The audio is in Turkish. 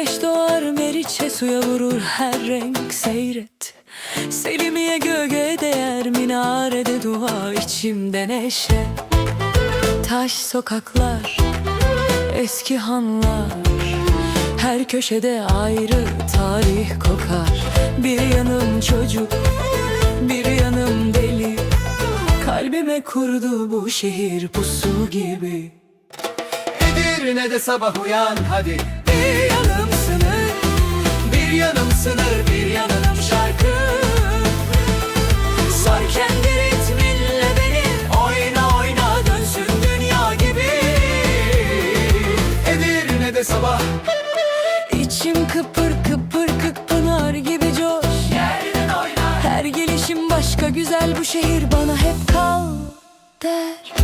Güneş doğar meriçe suya vurur her renk seyret. Selimiye göğe değer minarede dua içimde neşe. Taş sokaklar eski hanlar Her köşede ayrı tarih kokar. Bir yanım çocuk bir yanım deli. Kalbime kurdu bu şehir pusu gibi. Edirne'de sabah uyan hadi de sabah. İçim kıpır kıpır kık gibi coş. Yerden oynar Her gelişim başka güzel bu şehir bana hep kal der.